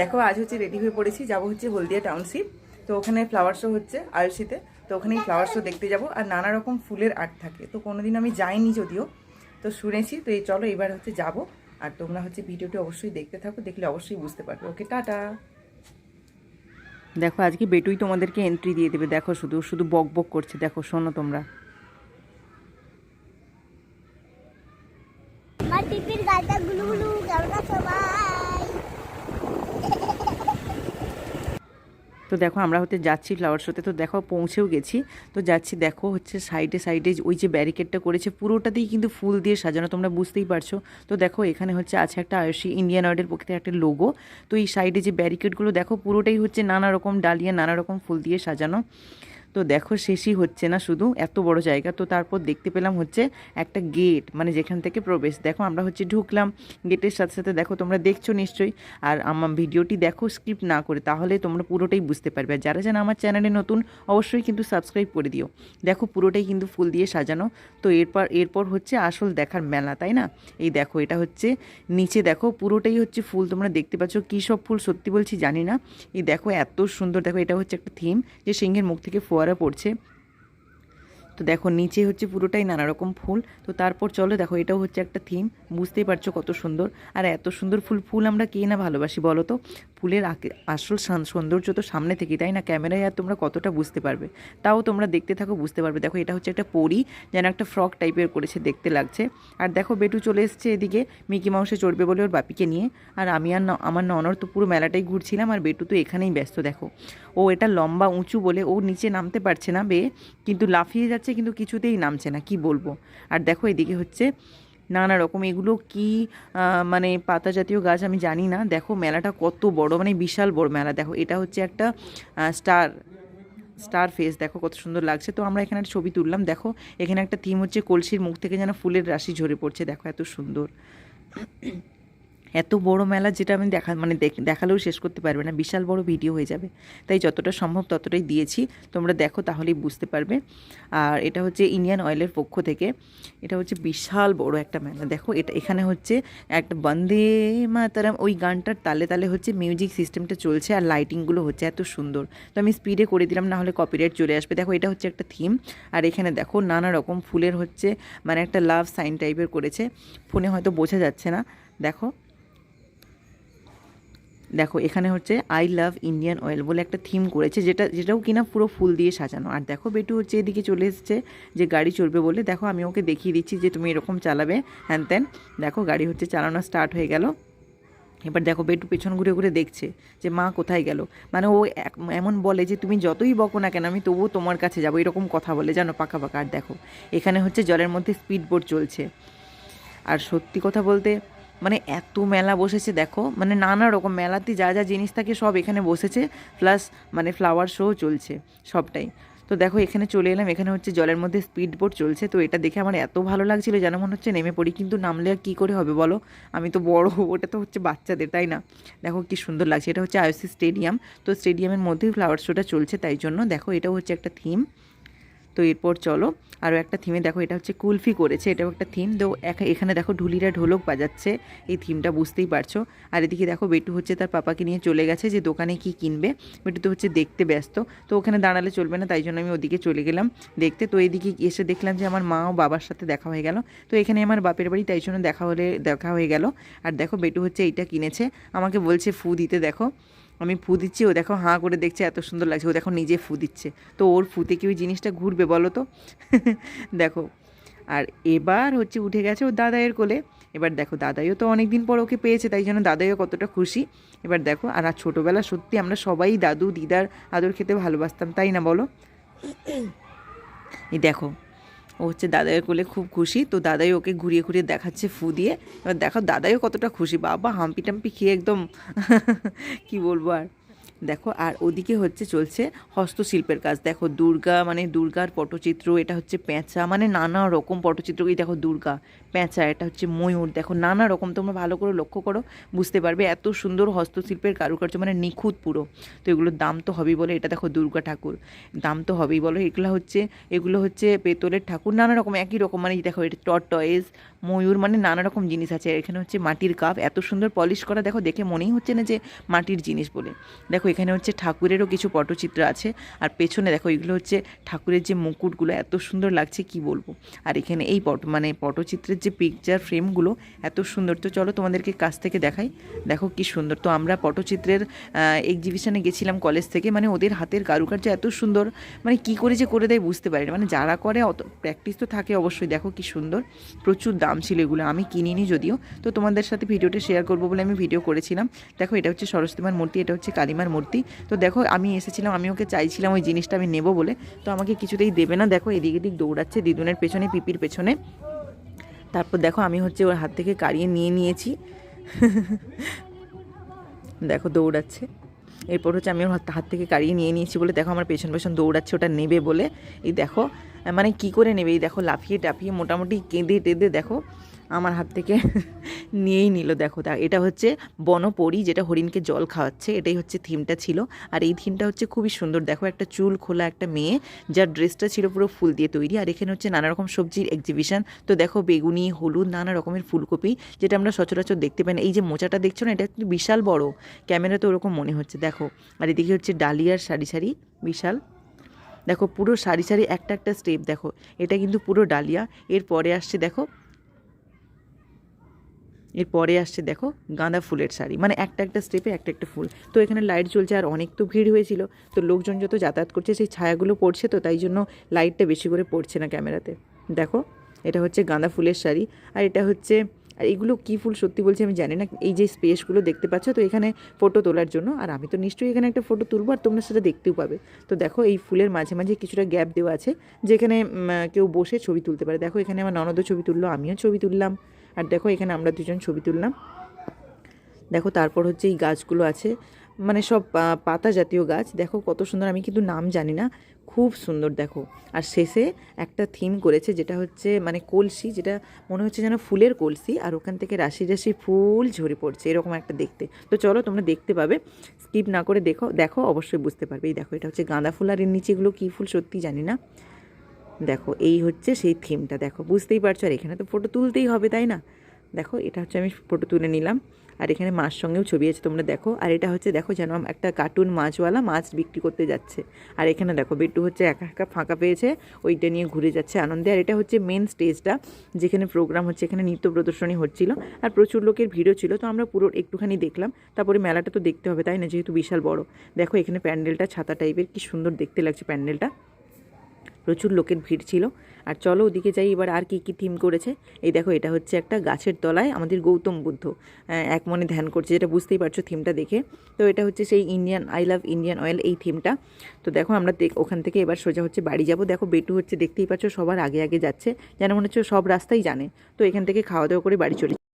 দেখো, আজ হচ্ছে রেডি হয়ে পড়েছি। যাব হচ্ছে হলদিয়া টাউনশিপ তো ওখানে ফ্লাওয়ার শো হচ্ছে আয়ুষিতে তো ওখানেই ফ্লাওয়ার শো দেখতে যাব। আর নানা রকম ফুলের আর্ট থাকে। তো কোনোদিন আমি যাইনি যদিও। তো শুনেছি। তো এই চলো, এবার হচ্ছে যাব। আর তোমরা হচ্ছে ভিডিওটি অবশ্যই দেখতে থাকো। দেখলে অবশ্যই বুঝতে পারবে। Okay, tata. দেখো, আজকে বেটুই তোমাদেরকে এন্ট্রি দিয়ে দেবে। দেখো শুধু শুধু বক বক করছে। দেখো, শোনো তোমরা আমার পিপির গালটা গুলু গুলু কেমন আছো সবাই তো দেখো আমরা হতে যাচ্ছি ফ্লাওয়ার শোতে তো। দেখো পৌঁছেও গেছি। তো যাচ্ছি দেখো হচ্ছে সাইডে সাইডে ওই যে ব্যারিকেডটা করেছে, পুরোটাতেই কিন্তু ফুল দিয়ে সাজানো, তোমরা বুঝতেই পারছ। তো দেখো এখানে হচ্ছে আছে একটা আয়ুষী ইন্ডিয়ান অয়েলের পক্ষে একটা লোগো তো এই সাইডে যে ব্যারিকেডগুলো দেখো পুরোটাই হচ্ছে নানা রকম ডালিয়া, নানা রকম ফুল দিয়ে সাজানো। তো দেখো শেষই হচ্ছে না শুধু, এত বড় জায়গা। তো তারপর দেখতে পেলাম হচ্ছে একটা গেট মানে যেখান থেকে প্রবেশ। দেখো আমরা হচ্ছে ঢুকলাম গেটের সাথে সাথে দেখো তোমরা দেখছ নিশ্চয়ই। আর আমার ভিডিওটি দেখো স্ক্রিপ্ট না করে, তাহলে তোমরা পুরোটাই বুঝতে পারবে। আর যারা যেন আমার চ্যানেলে নতুন, অবশ্যই কিন্তু সাবস্ক্রাইব করে দিও। দেখো পুরোটাই কিন্তু ফুল দিয়ে সাজানো। তো এরপর এরপর হচ্ছে আসল দেখার মেলা, তাই না? এই দেখো, এটা হচ্ছে নিচে দেখো, পুরোটাই হচ্ছে ফুল। তোমরা দেখতে পাচ্ছ কী সব ফুল, সত্যি বলছি জানি না। এই দেখো এত সুন্দর, দেখো এটা হচ্ছে একটা থিম যে সিংহের মুখ থেকে ফোয়ারা পড়ছে। তো দেখো, নিচে হচ্ছে পুরোটাই নানা রকম ফুল। তো তারপর চলো দেখো, এটাও হচ্ছে একটা থিম বুঝতেই পারছ কত সুন্দর। আর এত সুন্দর ফুল ফুল আমরা কে না ভালোবাসি বলো তো? ফুলের আসল সান- সৌন্দর্য তো সামনে থেকে তাই না? ক্যামেরায় আর তোমরা কতটা বুঝতে পারবে? তাও তোমরা দেখতে থাকো, বুঝতে পারবে। দেখো, এটা হচ্ছে একটা পরি, যেন একটা ফ্রক টাইপের করেছে, দেখতে লাগছে। আর দেখো, বেটু চলে এসছে এদিকে, মিকি মাউসে চড়বে বলে ওর বাপিকে নিয়ে। আর আমি আর আমার ননর তো পুরো মেলাটাই ঘুরছিলাম, আর বেটু তো এখানেই ব্যস্ত, দেখো। ও এটা লম্বা, উঁচু বলে, ও নিচে নামতে পারছে না বে, কিন্তু লাফিয়ে যাচ্ছে কিন্তু কিছুতেই নামছে না, কি বলব? আর দেখো এদিকে হচ্ছে নানা রকম এগুলো কি মানে পাতা জাতীয় গাছ আমি জানি না। দেখো মেলাটা কত বড় মানে বিশাল বড় মেলা। দেখো এটা হচ্ছে একটা স্টার স্টার ফেস। দেখো কত সুন্দর লাগছে। তো আমরা এখানে একটা ছবি তুললাম। দেখো এখানে একটা থিম হচ্ছে কলসির মুখ থেকে যেন ফুলের রাশি ঝরে পড়ছে। দেখো এত সুন্দর। এত বড় মেলা যেটা আমি দেখা মানে দেখ- দেখালেও শেষ করতে পারবে না, বিশাল বড় ভিডিও হয়ে যাবে। তাই যতটা সম্ভব ততটাই দিয়েছি, তোমরা দেখো তাহলেই বুঝতে পারবে। আর এটা হচ্ছে ইন্ডিয়ান অয়েলের পক্ষ থেকে, এটা হচ্ছে বিশাল বড় একটা মেলা। দেখো, এটা এখানে হচ্ছে একটা বন্দে মাতারাম, ওই গানটার তালে তালে হচ্ছে মিউজিক সিস্টেমটা চলছে আর লাইটিংগুলো হচ্ছে এত সুন্দর। তো আমি স্পিডে করে দিলাম, না হলে কপিরাইট চলে আসবে। দেখো, এটা হচ্ছে একটা থিম আর এখানে দেখো, নানা রকম ফুলের হচ্ছে মানে একটা লাভ সাইন টাইপের করেছে। ফোনে হয়তো বোঝা যাচ্ছে না। দেখো দেখো, এখানে হচ্ছে আই লাভ ইন্ডিয়ান অয়েল বলে একটা থিম করেছে, যেটা, যেটাও কিনা পুরো ফুল দিয়ে সাজানো। আর দেখো, বেটু হচ্ছে এদিকে চলে এসেছে যে গাড়ি চলবে বলে। দেখো, আমি ওকে দেখিয়ে দিচ্ছি যে তুমি এরকম চালাবে। হ্যান ত্যান, দেখো, গাড়ি হচ্ছে চালানো স্টার্ট হয়ে গেল। এবার দেখো, বেটু পেছন ঘুরে ঘুরে দেখছে যে মা কোথায় গেল। মানে ও এমন বলে যে, তুমি যতই বকো না কেন, আমি তবুও তোমার কাছে যাব। এরকম কথা বলে, জানো, পাকা পাকা। আর দেখো, এখানে হচ্ছে জলের মধ্যে স্পিড বোট চলছে। আর সত্যি কথা বলতে মানে এত মেলা বসেছে, দেখো। মানে নানা রকম মেলাতে যা যা জিনিস থাকে সব এখানে বসেছে প্লাস মানে ফ্লাওয়ার শো চলছে সবটাই। তো দেখো, এখানে চলে এলাম, এখানে হচ্ছে জলের মধ্যে স্পিড বোট চলছে। তো এটা দেখে আমার এত ভালো লাগছিল যেন মনে হচ্ছে নেমে পড়ি, কিন্তু নামলে আর কী করে হবে বলো? আমি তো বড়, ওটা তো হচ্ছে বাচ্চাদের, তাই না? দেখো কি সুন্দর লাগছে। এটা হচ্ছে আইওসি স্টেডিয়াম। তো স্টেডিয়ামের মধ্যেই ফ্লাওয়ার শোটা চলছে, তাই জন্য দেখো এটাও হচ্ছে একটা থিম তো এরপর চলো। আরও একটা থিমে দেখো, এটা হচ্ছে কুলফি করেছে, এটাও একটা থিম তো এখ- এখানে দেখো ঢুলিরা ঢোলক বাজাচ্ছে, এই থিমটা বুঝতেই পারছ। আর এদিকে দেখো বেটু হচ্ছে তার পাপাকে নিয়ে চলে গেছে, যে দোকানে কি কিনবে। বেটু তো হচ্ছে দেখতে ব্যস্ত, তো ওখানে দাঁড়ালে চলবে না, তাই জন্য আমি ওদিকে চলে গেলাম দেখতে। তো এদিকে এসে দেখলাম যে আমার মা ও বাবার সাথে দেখা হয়ে গেল। তো এখানে আমার বাপের বাড়ি, তাই জন্য দেখা হলে, দেখা হয়ে গেল। আর দেখো বেটু হচ্ছে এইটা কিনেছে, আমাকে বলছে ফু দিতে দেখো। আমি ফু দিচ্ছি, ও দেখো হাঁ করে দেখছে, এত সুন্দর লাগছে, ও দেখো নিজে ফু দিচ্ছে। তো ওর ফুতে কি ওই জিনিসটা ঘুরবে বলো তো? দেখো, আর এবার হচ্ছে উঠে গেছে ও দাদাইয়ের কোলে। এবার দেখো, দাদাইও তো অনেক দিন পর ওকে পেয়েছে, তাই জন্য দাদাইও কতটা খুশি। এবার দেখো, আর আর ছোটোবেলা সত্যি আমরা সবাই দাদু, দিদার আদর খেতে ভালোবাসতাম, তাই না বলো? এই দেখো ও হচ্ছে দাদাইয়ের কোলে খুব খুশি। তো দাদাই ওকে ঘুরিয়ে ঘুরিয়ে দেখাচ্ছে, ফু দিয়ে। এবার দেখো, দাদাইও কতটা খুশি, বাবা, হাম্পি টাম্পি খেয়ে একদম কি বলব আর। দেখো, আর ওদিকে হচ্ছে চলছে হস্তশিল্পের কাজ। দেখো, দুর্গা মানে দুর্গার পটচিত্র, এটা হচ্ছে পেঁচা মানে নানা রকম পটচিত্র। এই দেখো, দুর্গা পেঁচা এটা হচ্ছে ময়ূর। দেখো, নানা রকম, তোমরা ভালো করে লক্ষ্য করো, বুঝতে পারবে, এত সুন্দর হস্তশিল্পের কারুকার্য মানে নিখুঁত পুরো। তো এগুলোর দাম তো হবেই বলে, এটা দেখো দুর্গা ঠাকুর। দাম তো হবেই বলো, এগুলো হচ্ছে এগুলো হচ্ছে পেতলের ঠাকুর, নানা রকম, একই রকম মানে দেখো, এটা টয়েস ময়ূর মানে নানা রকম জিনিস আছে। এখানে হচ্ছে মাটির কাপ, এত সুন্দর পলিশ করা, দেখো, দেখে মনেই হচ্ছে না যে মাটির জিনিস বলে। দেখো, এখানে হচ্ছে ঠাকুরেরও কিছু পটচিত্র আছে, আর পেছনে দেখো, এগুলো হচ্ছে ঠাকুরের যে মুকুটগুলো, এত সুন্দর লাগছে, কি বলব? আর এখানে এই পট মানে পটচিত্রের যে পিকচার ফ্রেমগুলো এত সুন্দর। তো চলো তোমাদেরকে কাছ থেকে দেখাই। দেখো কি সুন্দর। তো আমরা পটচিত্রের এক্সিবিশনে গেছিলাম কলেজ থেকে। মানে ওদের হাতের কারুকার্য এত সুন্দর। মানে কি করে যে করে দেয় বুঝতে পারি মানে যারা করে, অত প্র্যাকটিস তো থাকে অবশ্যই। দেখো কি সুন্দর। প্রচুর দাম ছিল এগুলো। আমি কিনিনি যদিও। তো তোমাদের সাথে ভিডিওটা শেয়ার করব বলে আমি ভিডিও করেছিলাম। দেখো, এটা হচ্ছে সরস্বতীমার মূর্তি, এটা হচ্ছে কালিমার মূর্তি। তো দেখো, আমি এসেছিলাম, আমি ওকে চাইছিলাম ওই জিনিসটা আমি নেব বলে। তো আমাকে কিছুতেই দেবে না। দেখো, এদিক এদিক দৌড়াচ্ছে। দিদুনের পেছনে, পিপির পেছনে। তারপর দেখো আমি হচ্ছে ওর হাত থেকে কাড়িয়ে নিয়ে নিয়েছি। দেখো দৌড়াচ্ছে। এরপর হচ্ছে আমি ওর হাত- থেকে কাড়িয়ে নিয়ে নিয়েছি বলে দেখো আমার পেছন পেছন দৌড়াচ্ছে, ওটা নেবে বলে। এই দেখো মানে কি করে নেবে? এই দেখো, লাফিয়ে টাফিয়ে মোটামুটি কেঁদে টেঁদে দেখো আমার হাত থেকে নিয়েই নিল, দেখো। তা এটা হচ্ছে বনপরি, যেটা হরিণকে জল খাওয়াচ্ছে। এটাই হচ্ছে থিমটা ছিল। আর এই থিমটা হচ্ছে খুবই সুন্দর। দেখো, একটা চুল খোলা একটা মেয়ে, যার ড্রেসটা ছিল পুরো ফুল দিয়ে তৈরি। আর এখানে হচ্ছে নানা রকম সবজির এক্সিবিশন তো দেখো, বেগুনি, হলুদ, নানা রকমের ফুলকপি, যেটা আমরা সচরাচর দেখতে পাই না। এই যে মোচাটা দেখছ না, এটা বিশাল বড়। ক্যামেরা তো ওরকম মনে হচ্ছে, দেখো। আর এদিকে হচ্ছে ডালিয়ার সারি সারি, বিশাল। দেখো, পুরো সারি সারি একটা একটা স্টেপ দেখো। এটা কিন্তু পুরো ডালিয়া। এরপরে আসছে, দেখো এরপরে আসছে, দেখো, গাঁদা ফুলের শাড়ি। মানে একটা একটা স্টেপে একটা একটা ফুল। তো এখানে লাইট জ্বলছে আর অনেক তো ভিড় হয়েছিল। তো লোকজন যত যাতায়াত করছে, সেই ছায়াগুলো পড়ছে তো, তাই জন্য লাইটটা বেশি করে পড়ছে না ক্যামেরাতে দেখো, এটা হচ্ছে গাঁদা ফুলের শাড়ি। আর এটা হচ্ছে, আর এগুলো কী ফুল সত্যি বলছি আমি জানি না। এই যে স্পেসগুলো দেখতে পাচ্ছ, তো এখানে ফটো তোলার জন্য। আর আমি তো নিশ্চয়ই এখানে একটা ফটো তুলবো আর তোমরা সেটা দেখতেও পাবে। তো দেখো, এই ফুলের মাঝে মাঝে কিছুটা গ্যাপ দেওয়া আছে, যেখানে কেউ বসে ছবি তুলতে পারে। দেখো, এখানে আমার ননদও ছবি তুললো, আমিও ছবি তুললাম। আর দেখো এখানে আমরা দুজন ছবি তুললাম। দেখো তারপর হচ্ছে এই গাছগুলো আছে। মানে সব পাতা জাতীয় গাছ। দেখো কত সুন্দর, আমি কিন্তু নাম জানি না। খুব সুন্দর দেখো। আর শেষে একটা থিম করেছে যেটা হচ্ছে মানে কলসি, যেটা মনে হচ্ছে যেন ফুলের কলসি। আর ওখান থেকে রাশি রাশি ফুল ঝরে পড়ছে, এরকম একটা দেখতে। তো চলো তোমরা দেখতে পাবে। স্কিপ না করে দেখো দেখো, অবশ্যই বুঝতে পারবে। এই দেখো, এটা হচ্ছে গাঁদা ফুল। আর এর নিচেগুলো কী ফুল সত্যি জানি না। দেখো, এই হচ্ছে সেই থিমটা দেখো, বুঝতেই পারছ, আর এখানে তো ফটো তুলতেই হবে, তাই না? দেখো, এটা হচ্ছে আমি ফটো তুলে নিলাম। আর এখানে মাছ সঙ্গেও ছবি আছে, তোমরা দেখো। আর এটা হচ্ছে, দেখো যেন একটা কার্টুন মাছওয়ালা মাছ বিক্রি করতে যাচ্ছে। আর এখানে দেখো, বিট্টু হচ্ছে একা একা ফাঁকা পেয়েছে, ওইটা নিয়ে ঘুরে যাচ্ছে আনন্দে। আর এটা হচ্ছে মেন স্টেজটা যেখানে প্রোগ্রাম হচ্ছে, এখানে নৃত্য প্রদর্শনী হচ্ছিল। আর প্রচুর লোকের ভিড়ও ছিল, তো আমরা পুরো একটুখানি দেখলাম। তারপরে মেলাটা তো দেখতে হবে, তাই না? যেহেতু বিশাল বড়। দেখো, এখানে প্যান্ডেলটা ছাতা টাইপের কি সুন্দর দেখতে লাগছে প্যান্ডেলটা। প্রচুর লোকের ভিড় ছিল। আর চলো ওদিকে যাই, এবার আর কি কি থিম করেছে। এই দেখো, এটা হচ্ছে একটা গাছের তলায় আমাদের গৌতম বুদ্ধ। এক মনে ধ্যান করছে, যেটা বুঝতেই পারছ থিমটা দেখে। তো এটা হচ্ছে সেই Indian I love Indian oil এই থিমটা তো দেখো, আমরা ওখান থেকে এবার সোজা হচ্ছে বাড়ি যাব। দেখো, বেটু হচ্ছে দেখতেই পাচ্ছ, সবার আগে আগে যাচ্ছে। যেন মনে হচ্ছে সব রাস্তাই জানে। তো এখান থেকে খাওয়া দাওয়া করে বাড়ি চলে